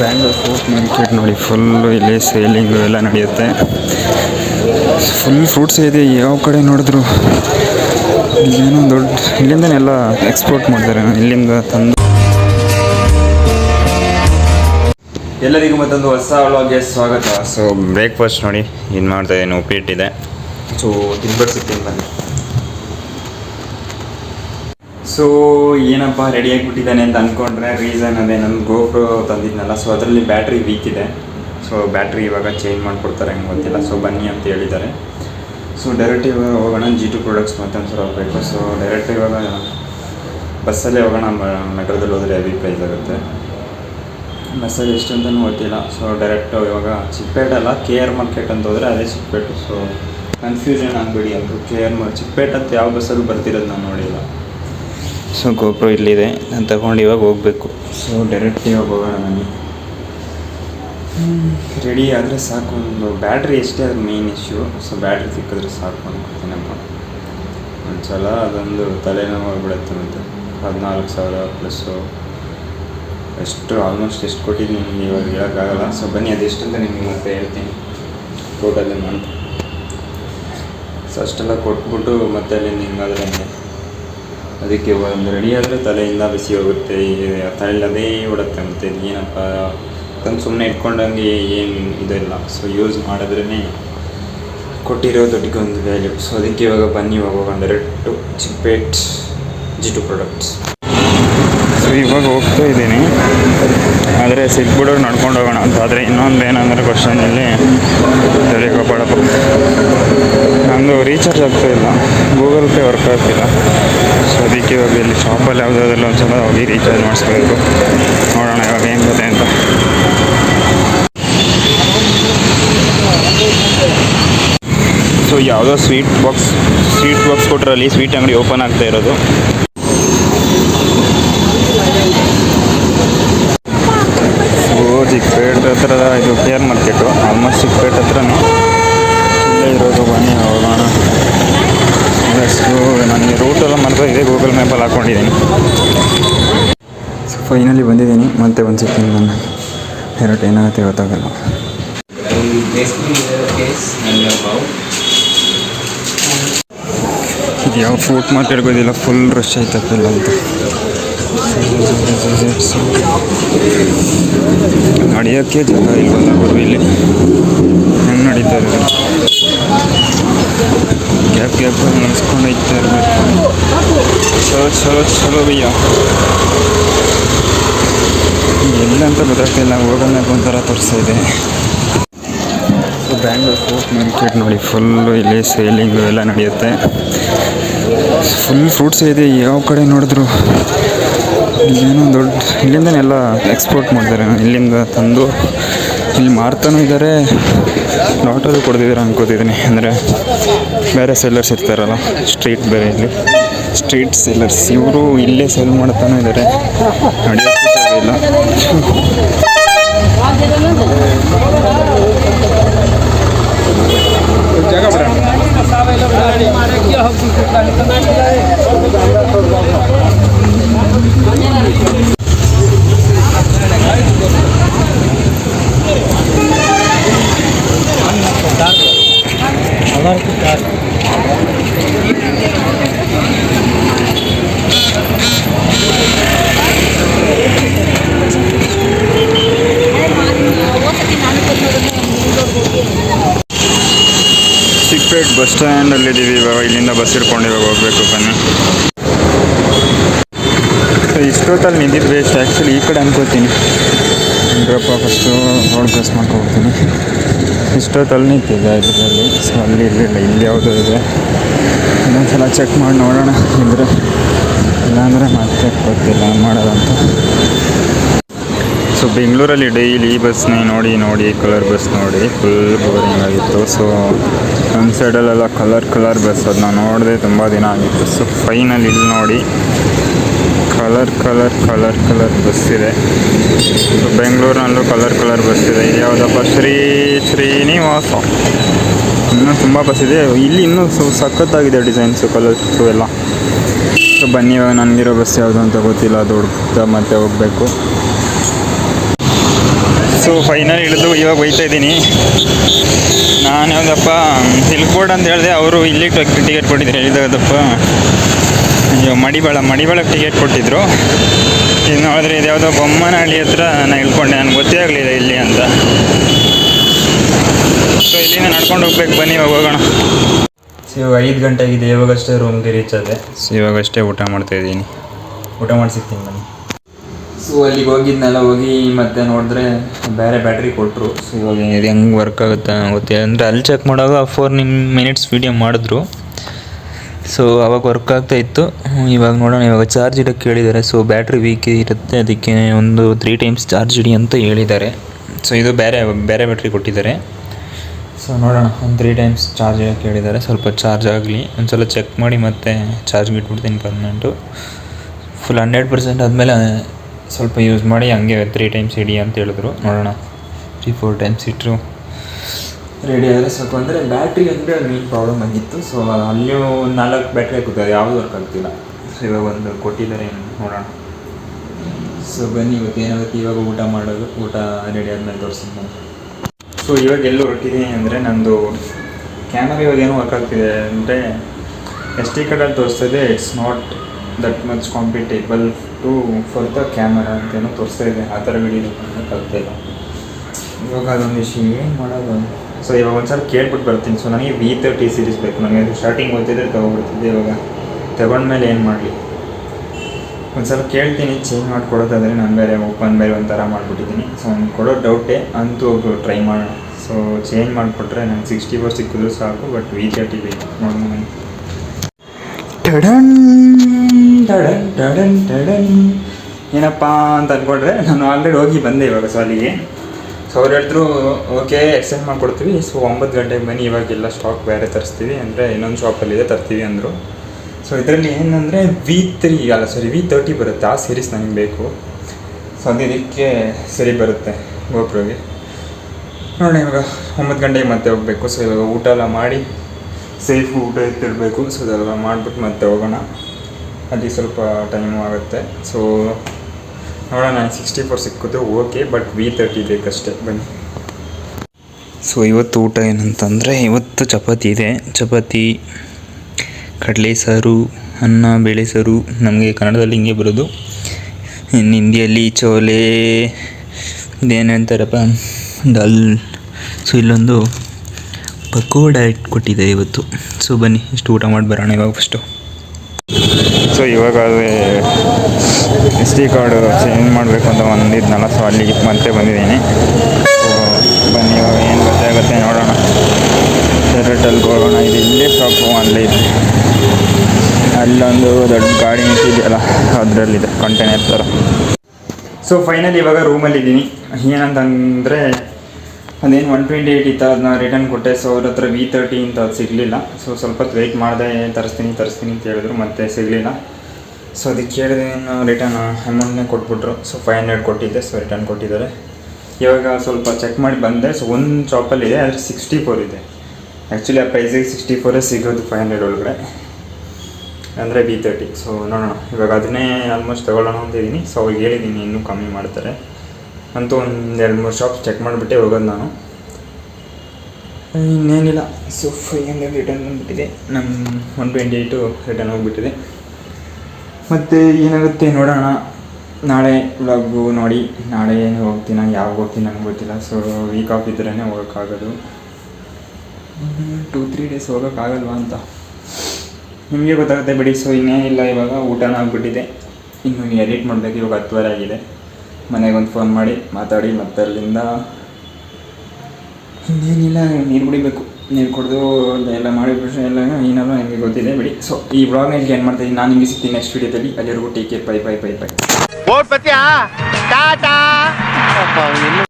Bangalore fort market ನೋಡಿ full ಇಲ್ಲಿ selling ಎಲ್ಲ ನಡೆಯುತ್ತೆ. ಫುಲ್ ಫ್ರೂಟ್ಸ್ ಇದೆ ಯಾವ ಕಡೆ ನೋಡಿದ್ರು? ಇಲ್ಲೇನೋ ದೊಡ್ಡ ಇಲ್ಲಿಂದನೇ ಎಲ್ಲ ಎಕ್ಸ್ಪೋರ್ಟ್ ಮಾಡ್ತಾರೆ ಇಲ್ಲಿಂದ ತಂದು. ಎಲ್ಲರಿಗೂ ಮತ್ತೊಂದು ಹೊಸ ವ್ಲಾಗ್ಗೆ ಸ್ವಾಗತ. ಸೊ ಬ್ರೇಕ್ಫಾಸ್ಟ್ ನೋಡಿ ಏನು ಮಾಡ್ತಾ ಇದ್ದೀನಿ ಉಪ್ಪಿಟ್ಟಿದೆ. ಸೊ ತಿನ್ಬರ್ಸಿರ್ತೀನಿ ಬನ್ನಿ ಸೊ ಏನಪ್ಪ ರೆಡಿ ಆಗಿಬಿಟ್ಟಿದ್ದಾನೆ ಅಂತ ಅಂದ್ಕೊಂಡ್ರೆ ರೀಸನ್ ಅದೇ ನನ್ನ ಗೋಪ್ರೋ ತಂದಿದ್ನಲ್ಲ ಸೊ ಅದರಲ್ಲಿ ಬ್ಯಾಟ್ರಿ ವೀಕ್ ಇದೆ. ಸೊ ಬ್ಯಾಟ್ರಿ ಇವಾಗ ಚೇಂಜ್ ಮಾಡಿಕೊಡ್ತಾರೆ ಹಂಗೆ ಗೊತ್ತಿಲ್ಲ. ಸೊ ಬನ್ನಿ ಅಂತ ಹೇಳಿದ್ದಾರೆ. ಸೊ ಡೈರೆಕ್ಟ್ ಇವಾಗ ಹೋಗೋಣ ಜಿ ಟು ಪ್ರಾಡಕ್ಟ್ಸ್ ಮತ್ತೊಂದು ಸಲ ಹೋಗಬೇಕು. ಸೊ ಡೈರೆಕ್ಟ್ ಇವಾಗ ಬಸ್ಸಲ್ಲೇ ಹೋಗೋಣ ಮೆಟ್ರೋದಲ್ಲಿ ಹೋದರೆ ಹೆವಿ ಪ್ರೈಸ್ ಆಗುತ್ತೆ. ಬಸ್ಸಲ್ಲಿ ಎಷ್ಟು ಅಂತಲೂ ಗೊತ್ತಿಲ್ಲ. ಸೊ ಡೈರೆಕ್ಟ್ ಇವಾಗ ಚಿಕ್ಕಪೇಟಲ್ಲ ಕೆ ಆರ್ ಮಾರ್ಕೆಟ್ ಅಂತ ಹೋದರೆ ಅದೇ ಚಿಪ್ಪೇಟು ಸೊ ಕನ್ಫ್ಯೂಷನ್ ಆಗಬೇಡಿ ಅಂತ. ಕೆ ಆರ್ ಮಾರ್ ಚಿಕ್ಕಪೇಟೆ ಅಂತ ಯಾವ ಬಸ್ಸಲ್ಲೂ ಬರ್ತಿರೋದು ನಾನು ನೋಡಿಲ್ಲ. ಸೊ ಗೋಪ್ರೋ ಇಲ್ಲಿದೆ. ನಾನು ತಗೊಂಡು ಇವಾಗ ಹೋಗಬೇಕು. ಸೊ ಡೈರೆಕ್ಟ್ ಇವಾಗ ಹೋಗೋಣ ಬನ್ನಿ. ರೆಡಿ ಆದರೆ ಸಾಕು. ಒಂದು ಬ್ಯಾಟ್ರಿ ಎಷ್ಟೇ ಅದು ಮೇನ್ ಇಶ್ಯೂ ಸೊ ಬ್ಯಾಟ್ರಿ ಸಿಕ್ಕಿದ್ರೆ ಸಾಕು ಅನ್ಕೊತೀನಪ್ಪ. ಒಂದು ಸಲ ಅದೊಂದು ತಲೆನೋವು ಆಗ್ಬಿಡುತ್ತೆ ಮತ್ತು. ಹದಿನಾಲ್ಕು ಸಾವಿರ ಪ್ಲಸ್ಸು ಎಷ್ಟು ಆಲ್ಮೋಸ್ಟ್ ಎಷ್ಟು ಕೊಟ್ಟಿದ್ದೀನಿ ನಿಮಗೆ ಇವಾಗ ಹೇಳೋಕ್ಕಾಗಲ್ಲ. ಸೊ ಬನ್ನಿ ಅದೆಷ್ಟು ಅಂತ ನಿಮಗೆ ಮತ್ತೆ ಹೇಳ್ತೀನಿ. ಟೋಟಲ್ ಅಮೌಂಟ್ ಸೊ ಅಷ್ಟೆಲ್ಲ ಕೊಟ್ಬಿಟ್ಟು ಮತ್ತೆ ಹಿಂಗಾದ್ರೆ ಅದಕ್ಕೆ ಒಂದು ರೆಡಿ ಆದರೆ ತಲೆಯಿಂದ ಬಿಸಿ ಹೋಗುತ್ತೆ ತಲೆ ಅದೇ ಓಡುತ್ತೆ ಮತ್ತು ಏನಪ್ಪ ತಂದು ಸುಮ್ಮನೆ ಇಟ್ಕೊಂಡಂಗೆ ಏನು ಇದಿಲ್ಲ. ಸೊ ಯೂಸ್ ಮಾಡಿದ್ರೇ ಕೊಟ್ಟಿರೋ ದುಡ್ಡಿಗೆ ಒಂದು ವ್ಯಾಲ್ಯೂ ಸೊ ಅದಕ್ಕೆ ಇವಾಗ ಬನ್ನಿ, ಇವಾಗ ಹೋಗೋಣ direct Chickpet G to products so ಇವಾಗ ಹೋಗ್ತಾ ಇದ್ದೀನಿ. ಆದರೆ ಸಿಕ್ಬಿಡೋರು ನಡ್ಕೊಂಡು ಹೋಗೋಣ ಅಂತ. ಆದರೆ ಇನ್ನೊಂದು ಏನಂದರೆ ಕ್ವಶನಲ್ಲಿ ಸರಿ ಕಾಪಾಡಪ್ಪ. ನಂದು ರೀಚಾರ್ಜ್ ಆಗ್ತಾ ಇಲ್ಲ. ಗೂಗಲ್ ಪೇ ವರ್ಕ್ ಆಗ್ತಿಲ್ಲ. ಅದಕ್ಕೆ ಇವಾಗ ಇಲ್ಲಿ ಶಾಪಲ್ಲಿ ಯಾವುದಾದ್ರೂ ಒಂದು ಸಲ ಹೋಗಿ ರೀಚಾರ್ಜ್ ಮಾಡಿಸ್ಬೇಕು. ನೋಡೋಣ ಇವಾಗ ಏನು ಗೊತ್ತೆ ಅಂತ. ಸೊ ಯಾವುದೋ ಸ್ವೀಟ್ ಬಾಕ್ಸ್ ಸ್ವೀಟ್ ಬಾಕ್ಸ್ ಕೊಟ್ಟರಲ್ಲಿ ಸ್ವೀಟ್ ಅಂಗಡಿ ಓಪನ್ ಆಗ್ತಾ ಇರೋದು. ಸೊ ಚಿಕ್ಕಪೇಟೆ ಹತ್ರ ಇದು K R market almost Chickpet ಹತ್ರನೇ ಇಲ್ಲೇ ಇರೋದು ಬನ್ನಿ ಹೋಗೋಣ ಸೊ ನನಗೆ ರೂಟೆಲ್ಲ ಮರೆತು ಇದೆ ಗೂಗಲ್ ಮ್ಯಾಪಲ್ಲಿ ಹಾಕ್ಕೊಂಡಿದ್ದೀನಿ ಸೊ ಫೈನಲಿ ಬಂದಿದ್ದೀನಿ. ಮತ್ತೆ ಒಂದು ಸಿಗ್ತೀನಿ ನಾನು ಎರಡು ಏನಾಗುತ್ತೆ ಗೊತ್ತಾಗಲ್ಲ ಇದು ಯಾವ ಮಾರ್ಕೆಟ್ ಗೊತ್ತಿಲ್ಲ ಫುಲ್ ರಶ್ ಆಯ್ತಪ್ಪಿಲ್ಲ ಅಂತ. ನಡೆಯೋಕ್ಕೆ ಜಾಗ ಇಲ್ವಲ್ಲ ಗುರು ಇಲ್ಲಿ. ಹೆಂಗೆ ನಡೀತಾ ಇರೋದು ಗ್ಯಾಪ್ ಗ್ಯಾಪ್ ನಡೆಸ್ಕೊಂಡು ಹೋಗ್ತಾ ಇರಬೇಕು. ಚಲೋ ಚಲೋ ಚಲೋ ಭಯ್ಯ ಎಲ್ಲ ಅಂತ ಗೊತ್ತಾಗ್ತಿಲ್ಲ ಹೋಗೋಣ ಒಂಥರ ತೋರಿಸ್ತಾ ಇದೆ. ಬ್ಯಾಂಗ್ಳೂರ್ ಫೋರ್ಟ್ ಮಾರ್ಕೆಟ್ ನೋಡಿ ಫುಲ್ಲು ಇಲ್ಲಿ ಸೇಲಿಂಗು ಎಲ್ಲ ನಡೆಯುತ್ತೆ. ಫುಲ್ ಫ್ರೂಟ್ಸ್ ಇದೆ, ಯಾವ ಕಡೆ ನೋಡಿದ್ರು. ಇಲ್ಲೇನೋ ದೊಡ್ಡ, ಇಲ್ಲಿಂದನೇ ಎಲ್ಲ ಎಕ್ಸ್ಪೋರ್ಟ್ ಮಾಡ್ತಾರೆ. ಇಲ್ಲಿಂದ ತಂದು, ಇಲ್ಲಿ ಮಾರ್ತಾನೂ ಇದ್ದಾರೆ ಲಾಟಲ್ಲಿ ಕೊಡ್ತಿದ್ದಾರೆ ಅನ್ಕೋತಿದ್ದೀನಿ. ಅಂದರೆ, ಬೇರೆ ಸೆಲ್ಲರ್ಸ್ ಇರ್ತಾರಲ್ಲ ಸ್ಟ್ರೀಟ್ ಬೇರೆ ಇಲ್ಲಿ. Street sellers. ಇವರು ಇಲ್ಲೇ ಸೇಲ್ ಮಾಡ್ತಾನೆ ಇದ್ದಾರೆ ನಡೆಯೋಕ್ಕೂ ಇಲ್ಲ. ಚಿಕ್ಕಪೇಟ್ ಬಸ್ ಸ್ಟ್ಯಾಂಡಲ್ಲಿದ್ದೀವಿ ಇವಾಗ. ಇಲ್ಲಿಂದ ಬಸ್ ಹಿಡ್ಕೊಂಡು ಇವಾಗ ಹೋಗ್ಬೇಕು ಸೊ ಇಷ್ಟೊತ್ತಲ್ಲಿ ನಿಂತಿದ್ದು ವೇಸ್ಟ್ ಆ್ಯಕ್ಚುಲಿ ಈ ಕಡೆ ಅನ್ಕೋತೀನಿ. ಡ್ರಪ್ಪ ಫಸ್ಟು ರೋಡ್ ಕ್ರಾಸ್ ಮಾಡ್ಕೊಡ್ತೀನಿ ಇಷ್ಟೊತ್ತಲ್ಲಿ ನಿಂತಿದೆ ಇದರಲ್ಲಿ. ಸೊ ಅಲ್ಲಿ ಇರಲಿಲ್ಲ. ಇಲ್ಲಿ ಯಾವುದೋ ಇದೆ. ಇನ್ನೊಂದ್ಸಲ ಚೆಕ್ ಮಾಡಿ ನೋಡೋಣ. ಇದ್ರೆ ಇಲ್ಲಾಂದರೆ ಮತ್ತೆ ಗೊತ್ತಿಲ್ಲ ಏನು ಮಾಡೋದಂತ. ಸೊ ಬೆಂಗಳೂರಲ್ಲಿ ಡೈಲಿ ಈ ಬಸ್ನೇ ನೋಡಿ ನೋಡಿ ಕಲರ್ ಬಸ್ ನೋಡಿ ಫುಲ್ ಬೋರಿಂಗ್ ಆಗಿತ್ತು. ಸೊ ಒಂದು ಸೈಡಲ್ಲೆಲ್ಲ ಕಲರ್ ಕಲರ್ ಬಸ್ ಅದನ್ನ ನೋಡಿದೆ ತುಂಬ ದಿನ ಆಗಿತ್ತು. ಸೊ ಫೈನಲ್ ಇಲ್ಲಿ ನೋಡಿ colour colour colour colour bus ಇದೆ. ಬೆಂಗಳೂರಿನಲ್ಲೂ ಕಲರ್ ಕಲರ್ ಬಸ್ ಇದೆ. ಇದು ಯಾವುದಪ್ಪ? ಶ್ರೀ ಶ್ರೀನಿವಾಸ. ಇನ್ನೂ ತುಂಬ ಬಸ್ ಇದೆ ಇಲ್ಲಿ ಇನ್ನೂ ಸೊ ಸಖತ್ತಾಗಿದೆ ಡಿಸೈನ್ಸು ಕಲರ್ಸು ಎಲ್ಲ. ಸೊ ಬನ್ನಿ, ಇವಾಗ ನನಗಿರೋ ಬಸ್ ಯಾವುದು ಅಂತ ಗೊತ್ತಿಲ್ಲ ಅದು ಹುಡುಕ್ತ ಮತ್ತೆ ಹೋಗಬೇಕು. ಫೈನಲ್ ಇಳಿದು ಇವಾಗ ಹೋಯ್ತಾ ಇದ್ದೀನಿ. ನಾನು ಯಾವ್ದಪ್ಪ ಬೋರ್ಡ್ ಅಂತ ಹೇಳಿದೆ, ಅವರು ಇಲ್ಲಿ ಟಿಕೆಟ್ ಕೊಟ್ಟಿದ್ರು. ಹೇಳಿದಪ್ಪ ಅಯ್ಯೋ, ಮಡಿಬಳ ಮಡಿಬಳ ಟಿಕೆಟ್ ಕೊಟ್ಟಿದ್ರು. ಇದು ನೋಡಿದ್ರೆ ಇದು ಯಾವುದೋ ಬೊಮ್ಮನಹಳ್ಳಿ ಹತ್ರ ನಾನು ಇಳ್ಕೊಂಡೆ. ನನಗೆ ಗೊತ್ತೇ ಆಗಲಿಲ್ಲ ಇಲ್ಲಿ ಅಂತ. ಸೊ ಇಲ್ಲಿಂದ ನಡ್ಕೊಂಡು ಹೋಗ್ಬೇಕು. ಬನ್ನಿ ಇವಾಗ ಹೋಗೋಣ. ಸೊ ಇವಾಗ ಐದು ಗಂಟೆ ಆಗಿದೆ ಇವಾಗಷ್ಟೇ ರೂಮ್ಗೆ ರೀಚ್ ಆದೆ. ಸೊ ಇವಾಗಷ್ಟೇ ಊಟ ಮಾಡ್ತಾ ಇದ್ದೀನಿ. ಊಟ ಮಾಡಿಸಿರ್ತೀನಿ ಬನ್ನಿ. ಸೊ ಅಲ್ಲಿಗೆ ಹೋಗಿದ್ನೆಲ್ಲ ಹೋಗಿ ಮತ್ತೆ ನೋಡಿದ್ರೆ ಬೇರೆ ಬ್ಯಾಟ್ರಿ ಕೊಟ್ಟರು ಸೊ ಇವಾಗ ಇದು ಹೆಂಗೆ ವರ್ಕ್ ಆಗುತ್ತೆ ಗೊತ್ತಿಲ್ಲ. ಅಂದರೆ ಅಲ್ಲಿ ಚೆಕ್ ಮಾಡುವಾಗ ಫೋರ್ ನಿಮ್ ಮಿನಿಟ್ಸ್ ವೀಡಿಯೋ ಮಾಡಿದ್ರು. ಸೊ ಅವಾಗ ವರ್ಕ್ ಆಗ್ತಾ ಇತ್ತು. ಇವಾಗ ನೋಡೋಣ ಇವಾಗ ಚಾರ್ಜ್ ಇಡೋಕ್ಕೆ ಕೇಳಿದ್ದಾರೆ. ಸೊ ಬ್ಯಾಟ್ರಿ ವೀಕ್ ಇರುತ್ತೆ. ಅದಕ್ಕೆ ಒಂದು ತ್ರೀ ಟೈಮ್ಸ್ ಚಾರ್ಜ್ ಇಡಿ ಅಂತ ಹೇಳಿದ್ದಾರೆ. ಸೊ ಇದು ಬೇರೆ ಬೇರೆ ಬ್ಯಾಟ್ರಿ ಕೊಟ್ಟಿದ್ದಾರೆ. ಸೊ ನೋಡೋಣ. ಒಂದು ತ್ರೀ ಟೈಮ್ಸ್ ಚಾರ್ಜ್ ಇಡೋಕ್ಕೆ ಹೇಳಿದ್ದಾರೆ ಸ್ವಲ್ಪ ಚಾರ್ಜ್ ಆಗಲಿ. ಒಂದ್ಸಲ ಚೆಕ್ ಮಾಡಿ ಮತ್ತೆ ಚಾರ್ಜ್ ಇಟ್ಬಿಡ್ತೀನಿ ಪರ್ಮನೆಂಟು ಫುಲ್ ಹಂಡ್ರೆಡ್ ಪರ್ಸೆಂಟ್ ಆದಮೇಲೆ, ಸ್ವಲ್ಪ ಯೂಸ್ ಮಾಡಿ ಹಂಗೆ ತ್ರೀ ಟೈಮ್ಸ್ ಇಡಿ ಅಂತ ಹೇಳಿದ್ರು. ನೋಡೋಣ. ತ್ರೀ ಫೋರ್ ಟೈಮ್ಸ್ ಇಟ್ಟರು ರೆಡಿ ಆದರೆ ಸ್ವಲ್ಪ ಅಂದರೆ ಬ್ಯಾಟ್ರಿ ಅಂದರೆ ಮೇನ್ ಪ್ರಾಬ್ಲಮ್ ಆಗಿತ್ತು. ಸೊ ಅಲ್ಲಿಯೂ ಒಂದು ನಾಲ್ಕು ಬ್ಯಾಟ್ರಿ ಹಾಕುತ್ತೆ ಯಾವುದು ವರ್ಕ್ ಆಗ್ತಿಲ್ಲ. ಸೊ ಇವಾಗ ಒಂದು ಕೊಟ್ಟಿದ್ದಾರೆ ನೋಡೋಣ. ಸೊ ಬನ್ನಿ ಇವತ್ತು ಏನಾಗುತ್ತೆ? ಇವಾಗ ಊಟ ಮಾಡೋದು. ಊಟ ರೆಡಿ ಆದಮೇಲೆ ತೋರಿಸ್ತೀನಿ ಸೊ, ಇವಾಗ ಎಲ್ಲೂ ಹೊರಟಿದ್ದೀನಿ ಅಂದರೆ ನಂದು ಕ್ಯಾಮರಾ ಇವಾಗ ಏನು ವರ್ಕ್ ಆಗ್ತಿದೆ ಅಂದರೆ ಎಸ್ ಟಿ ಕಾರ್ಡಲ್ಲಿ ತೋರಿಸ್ತಿದೆ it's not that much compatible to for the camera ಅಂತೇನೋ ತೋರಿಸ್ತಾ ಇದೆ. ಆ ಥರ ವಿಡಿಯೋ ಆಗ್ತಾ ಇಲ್ಲ. ಇವಾಗ ಅದೊಂದು ವಿಷಯ ಏನು ಮಾಡೋದು? ಸೊ ಇವಾಗ ಒಂದು ಸಲ ಕೇಳ್ಬಿಟ್ಟು ಬರ್ತೀನಿ. ಸೊ ನನಗೆ ವಿ ತರ್ಟಿ ಸೀರೀಸ್ ಬೇಕು. ನನಗೆ ಸ್ಟಾರ್ಟಿಂಗ್ ಓದ್ತಿದ್ರೆ ತೊಗೊಬಿಡ್ತಿದ್ದೆ ಇವಾಗ. ತಗೊಂಡ್ಮೇಲೆ ಏನು ಮಾಡಲಿ? ಒಂದ್ಸಲ ಕೇಳ್ತೀನಿ ಚೇಂಜ್ ಮಾಡಿಕೊಡೋದಾದರೆ ನಾನು ಬೇರೆ ಓಪನ್ ಬೇರೆ ಒಂಥರ ಮಾಡಿಬಿಟ್ಟಿದ್ದೀನಿ. ಸೊ ಅವ್ನು ಕೊಡೋ ಡೌಟೇ ಅಂತೂ ಟ್ರೈ ಮಾಡೋಣ. ಸೊ ಚೇಂಜ್ ಮಾಡಿಕೊಟ್ರೆ ನಂಗೆ ಸಿಕ್ಸ್ಟಿ ಫೋರ್ ಸಿಕ್ಕಿದ್ರು ಸಾಕು ಬಟ್ ವಿ ತರ್ಟಿ ಬೇಕು ನೋಡೋಣ ಟಡನ್ ಟಡನ್ ಟಡನ್ ಟಡನ್ ಏನಪ್ಪ ಅಂತ ಅಂದ್ಕೊಂಡ್ರೆ ನಾನು ಆಲ್ರೆಡಿ ಹೋಗಿ ಬಂದೆ ಇವಾಗ ಸಾಲಿಗೆ ಸೊ ಅವ್ರು ಹೇಳಿದ್ರು ಓಕೆ ಎಕ್ಸ್ಚೇಂಜ್ ಮಾಡಿಕೊಡ್ತೀವಿ. ಸೊ ಒಂಬತ್ತು ಗಂಟೆಗೆ ಬನ್ನಿ ಇವಾಗೆಲ್ಲ ಸ್ಟಾಕ್ ಬೇರೆ ತರಿಸ್ತೀವಿ. ಅಂದರೆ ಇನ್ನೊಂದು ಶಾಪಲ್ಲಿದೆ ತರ್ತೀವಿ ಅಂದರು. ಸೊ ಇದರಲ್ಲಿ ಏನಂದರೆ ವಿ ತ್ರೀ ಅಲ್ಲ ಸಾರಿ ವಿ ತರ್ಟಿ ಬರುತ್ತೆ. ಆ ಸೀರೀಸ್ ನನಗೆ ಬೇಕು. ಸೊ ಅದು ಇದಕ್ಕೆ ಸರಿ ಬರುತ್ತೆ ಗೋಪ್ರೋಗೆ ನೋಡಿ ಇವಾಗ ಒಂಬತ್ತು ಗಂಟೆಗೆ ಮತ್ತೆ ಹೋಗಬೇಕು. ಸೊ ಇವಾಗ ಊಟ ಎಲ್ಲ ಮಾಡಿ ಸೇಫ್ ಊಟ ಇಟ್ಟಿರಬೇಕು. ಸೊ ಅದೆಲ್ಲ ಮಾಡಿಬಿಟ್ಟು ಮತ್ತೆ ಹೋಗೋಣ. ಅಲ್ಲಿ ಸ್ವಲ್ಪ ಟೈಮು ಆಗುತ್ತೆ. ಸೊ ನೋಡೋಣ ಸಿಕ್ಸ್ಟಿ ಫೋರ್ ಸಿಕ್ಕುತ್ತೆ ಓಕೆ ಬಟ್ ವಿ ತರ್ಟಿ ಬೇಕಷ್ಟೇ. ಬನ್ನಿ. ಸೊ ಇವತ್ತು ಊಟ ಏನಂತಂದರೆ, ಇವತ್ತು ಚಪಾತಿ ಇದೆ. ಚಪಾತಿ ಕಡಲೆ ಸಾರು, ಅನ್ನ, ಬೇಳೆ ಸಾರು ನಮಗೆ ಕನ್ನಡದಲ್ಲಿ ಹಿಂಗೆ ಬರೋದು. ಇನ್ನು ಹಿಂದಿಯಲ್ಲಿ ಚೋಲೆ, ಇದೇನು ಹೇಳ್ತಾರಪ್ಪ, ಡಲ್. ಸೊ ಇಲ್ಲೊಂದು ಪಕೋಡ ಕೊಟ್ಟಿದೆ ಇವತ್ತು. ಸೊ ಬನ್ನಿ, ಇಷ್ಟು ಊಟ ಮಾಡಿ ಬರೋಣ ಇವಾಗ ಫಸ್ಟು ಸೊ ಇವಾಗ ಎಸ್ ಡಿ ಕಾರ್ಡು ಚೇಂಜ್ ಮಾಡಬೇಕು ಅಂತ ಬಂದಿದ್ದೆನಲ್ಲ ಸೊ ಅಲ್ಲಿಗೆ ಮತ್ತೆ ಬಂದಿದ್ದೀನಿ ಸೊ ಬನ್ನಿ ಇವಾಗ ಏನು ಗೊತ್ತಾಗುತ್ತೆ ನೋಡೋಣ ಡೈರೆಕ್ಟಲ್ಲಿ ಹೋಗೋಣ ಇದು ಇಲ್ಲೇ ಶಾಪು ಅಲ್ಲೇ ಇದೆ ಅಲ್ಲೊಂದು ದೊಡ್ಡ ಗಾಡಿ ನಿಂತಿದೆಯಲ್ಲ ಅದರಲ್ಲಿದೆ ಇರ್ತಾರೆ ಸೊ ಫೈನಲಿ ಇವಾಗ ರೂಮಲ್ಲಿದ್ದೀನಿ ಏನಂತಂದರೆ, ಅದೇನು ಒನ್ ಟ್ವೆಂಟಿ ಏಯ್ಟ್ ಇತ್ತು ಅದನ್ನ ರಿಟರ್ನ್ ಕೊಟ್ಟೆ. ಸೊ ಅವ್ರ ಹತ್ರ ವಿ ತರ್ಟಿ ಅಂತ ಅದು ಸಿಗಲಿಲ್ಲ. ಸೊ ಸ್ವಲ್ಪ ವೆಯ್ಟ್ ಮಾಡಿದೆ, ತರಿಸ್ತೀನಿ ತರಿಸ್ತೀನಿ ಅಂತ ಹೇಳಿದ್ರು, ಮತ್ತೆ ಸಿಗಲಿಲ್ಲ. ಸೊ ಅದಕ್ಕೆ ಕೇಳಿದೆ ರಿಟರ್ನ್ ಅಮೌಂಟ್ನೇ ಕೊಟ್ಬಿಟ್ರು. ಸೊ ಫೈವ್ ಹಂಡ್ರೆಡ್ ಕೊಟ್ಟಿದ್ದೆ. ಸೊ ರಿಟರ್ನ್ ಕೊಟ್ಟಿದ್ದಾರೆ. ಇವಾಗ ಸ್ವಲ್ಪ ಚೆಕ್ ಮಾಡಿ ಬಂದೆ. ಸೊ ಒಂದು ಶಾಪಲ್ಲಿದೆ ಆದರೆ ಸಿಕ್ಸ್ಟಿ ಫೋರ್ ಇದೆ. ಆ್ಯಕ್ಚುಲಿ ಆ ಪ್ರೈಸಿಗೆ ಸಿಕ್ಸ್ಟಿ ಫೋರೇ ಸಿಗೋದು ಫೈವ್ ಹಂಡ್ರೆಡ್ ಒಳಗಡೆ. ಅಂದರೆ ಬಿ ತರ್ಟಿ ಸೊ ನೋಡೋಣ. ಇವಾಗ ಅದನ್ನೇ ಆಲ್ಮೋಸ್ಟ್ ತಗೊಳ್ಳೋಣ ಅಂತ ಇದ್ದೀನಿ ಸೊ ಅವಾಗ ಹೇಳಿದ್ದೀನಿ ಇನ್ನೂ ಕಮ್ಮಿ ಮಾಡ್ತಾರೆ. ಅಂತೂ ಒಂದು ಎರಡು ಮೂರು ಶಾಪ್ಸ್ ಚೆಕ್ ಮಾಡಿಬಿಟ್ಟೆ ಹೋಗೋದು ನಾನು. ಇನ್ನೇನಿಲ್ಲ. ಸೊ ಫೈವ್ ಹಂಡ್ರೆಡ್ ರಿಟರ್ನ್ ಬಂದುಬಿಟ್ಟಿದೆ. ನಮ್ಮ ಒನ್ ಟ್ವೆಂಟಿ ಏಯ್ಟು ರಿಟರ್ನ್ ಹೋಗ್ಬಿಟ್ಟಿದೆ. ಮತ್ತು ಏನಾಗುತ್ತೆ ನೋಡೋಣ. ನಾಳೆ ವ್ಲಾಗು ನೋಡಿ. ನಾಳೆ ಏನು ಹೋಗ್ತೀನಿ, ಯಾವಾಗ ಹೋಗ್ತೀನಿ ನನಗೆ ಗೊತ್ತಿಲ್ಲ. ಸೊ ವೀಕ್ ಆಫ್ ಇದ್ರೇ ಹೋಗೋಕ್ಕಾಗೋದು. ಟೂ ತ್ರೀ ಡೇಸ್ ಹೋಗೋಕ್ಕಾಗಲ್ವಾ ಅಂತ. ನಿಮಗೆ ಗೊತ್ತಾಗುತ್ತೆ ಬಿಡಿ. ಸೊ ಇಲ್ಲ, ಇವಾಗ ಊಟನ ಆಗಿಬಿಟ್ಟಿದೆ. ಇನ್ನು ಎಡಿಟ್ ಮಾಡಬೇಕು. ಇವಾಗ ಹತ್ತುವರೆ ಆಗಿದೆ. ಮನೆಗೆ ಒಂದು ಫೋನ್ ಮಾಡಿ, ಮಾತಾಡಿ ಮತ್ತೆ ಅಲ್ಲಿಂದ ಇನ್ನೇನಿಲ್ಲ, ನೀರು ಕುಡಿಬೇಕು. ನೀರು ಕುಡಿದು ಎಲ್ಲ ಮಾಡಿಬಿಟ್ರೆ ಎಲ್ಲ ಏನಾದರೂ ನಿಮಗೆ ಗೊತ್ತಿದೆ ಬಿಡಿ. ಸೊ ಈ ಬ್ಲಾಗ್ ಇಲ್ಲಿ ಏನು ಮಾಡ್ತೀನಿ ನಾನು ನಿಮಗೆ ಸಿಗ್ತೀನಿ ನೆಕ್ಸ್ಟ್ ವೀಡಿಯೋದಲ್ಲಿ ಅಲ್ಲಿವರೆಗೂ take care bye bye bye